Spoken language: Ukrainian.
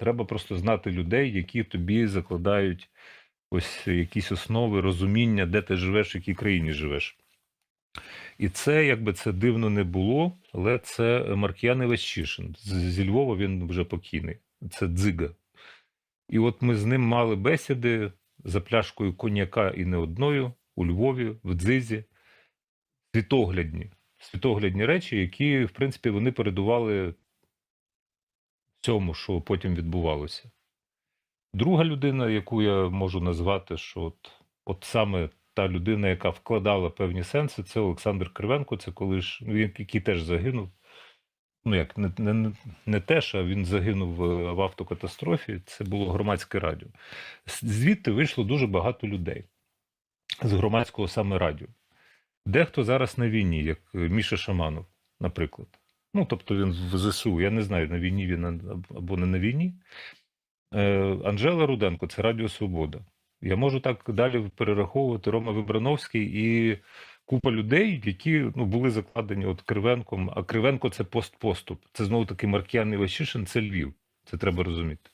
Треба просто знати людей, які тобі закладають ось якісь основи розуміння, де ти живеш, в якій країні живеш. І це, якби це дивно не було, але це Маркіян Іващишин. Зі Львова він вже покійний. Це дзига. І от ми з ним мали бесіди за пляшкою коньяка і не одною у Львові, в дзизі. Світоглядні. Світоглядні речі, які, в принципі, вони передували цьому, що потім відбувалося. Друга людина, яку я можу назвати, що от, от саме та людина, яка вкладала певні сенси, це Олександр Кривенко, це колиш, ну, він- який теж загинув. Ну як, не, не, не теж, а він загинув в, в автокатастрофі. Це було громадське радіо. Звідти вийшло дуже багато людей з громадського саме радіо. Дехто зараз на війні, як е, Міша Шаманов, наприклад. Ну, тобто він в ЗСУ. Я не знаю, на війні він або не на війні. Е, Анжела Руденко це Радіо Свобода. Я можу так далі перераховувати Рома Вибрановський і купа людей, які ну, були закладені от Кривенком. А Кривенко це постпоступ. Це знову таки Маркіян Іващишин, це Львів. Це треба розуміти.